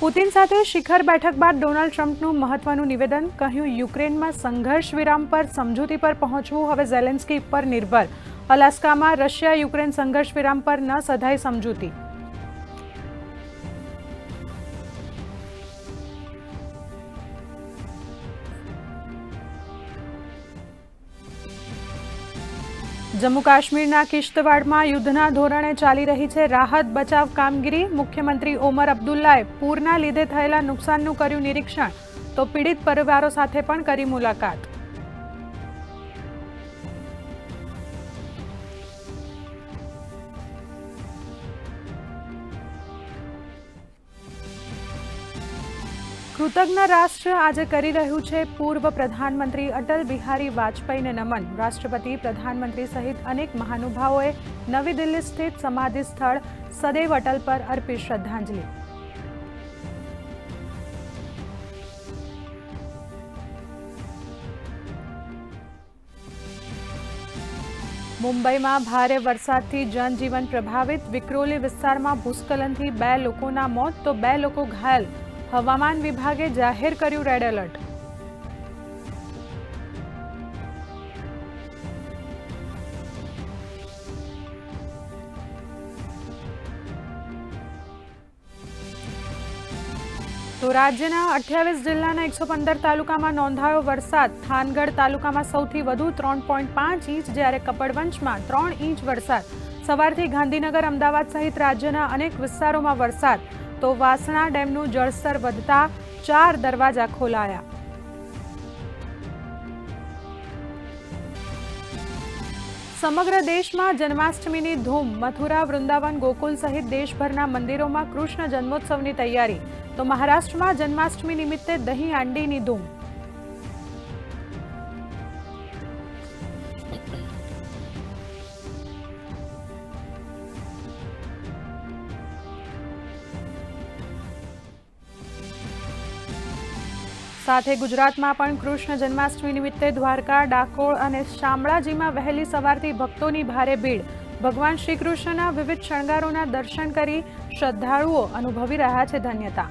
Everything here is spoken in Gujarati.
પુતિન સાથે શિખર બેઠક બાદ ડોનાલ્ડ ટ્રમ્પનું મહત્વનું નિવેદન કહ્યું, યુક્રેનમાં સંઘર્ષ વિરામ પર સમજૂતી પર પહોંચવું હવે ઝેલેન્સ્કી પર નિર્ભર. અલાસ્કામાં રશિયા યુક્રેન સંઘર્ષ વિરામ પર ન સધાઈ સમજૂતી. જમ્મુ કાશ્મીરના કિશ્તવાડમાં યુદ્ધના ધોરણે ચાલી રહી છે રાહત બચાવ કામગીરી. મુખ્યમંત્રી ઓમર અબ્દુલ્લાએ પૂરના લીધે થયેલા નુકસાનનું કર્યું નિરીક્ષણ. તો પીડિત પરિવારો સાથે પણ કરી મુલાકાત. કૃતજ્ઞ રાષ્ટ્ર આજે કરી રહ્યું છે. પૂર્વ પ્રધાનમંત્રી અટલ બિહારી વાજપેયીને નમન. રાષ્ટ્રપતિ, પ્રધાનમંત્રી સહિત અનેક મહાનુભાવોએ નવી દિલ્હી સ્થિત સમાધિ સ્થળ સદૈવ અટલ પર અર્પી શ્રદ્ધાંજલિ. મુંબઈમાં ભારે વરસાદથી જનજીવન પ્રભાવિત. વિક્રોલી વિસ્તારમાં ભૂસ્ખલનથી બે લોકોના મોત, તો બે લોકો ઘાયલ. હવામાન વિભાગે જાહેર કર્યું રેડ એલર્ટ તો રાજ્યના અઠ્યાવીસ જિલ્લાના એકસો પંદર તાલુકામાં નોંધાયો વરસાદ. થાનગઢ તાલુકામાં સૌથી વધુ ત્રણ પોઈન્ટ પાંચ ઇંચ, જ્યારે કપડવંશમાં ત્રણ ઇંચ વરસાદ. સવારથી ગાંધીનગર, અમદાવાદ સહિત રાજ્યના અનેક વિસ્તારોમાં વરસાદ. તો વાસણા ડેમનું જળસ્તર વધતા ચાર દરવાજા ખોલાયા. સમગ્ર દેશમાં જન્માષ્ટમીની ધૂમ, મથુરા, વૃંદાવન, ગોકુલ સહિત દેશભરના મંદિરોમાં કૃષ્ણ જન્મોત્સવની તૈયારી. તો મહારાષ્ટ્રમાં જન્માષ્ટમી નિમિત્તે દહીં હાંડીની ધૂમ. સાથે ગુજરાતમાં પણ કૃષ્ણ જન્માષ્ટમી નિમિત્તે દ્વારકા, ડાકોર અને શામળાજીમાં વહેલી સવારથી ભક્તોની ભારે ભીડ. ભગવાન શ્રી કૃષ્ણના વિવિધ શણગારોના દર્શન કરી શ્રદ્ધાળુઓ અનુભવી રહ્યા છે ધન્યતા.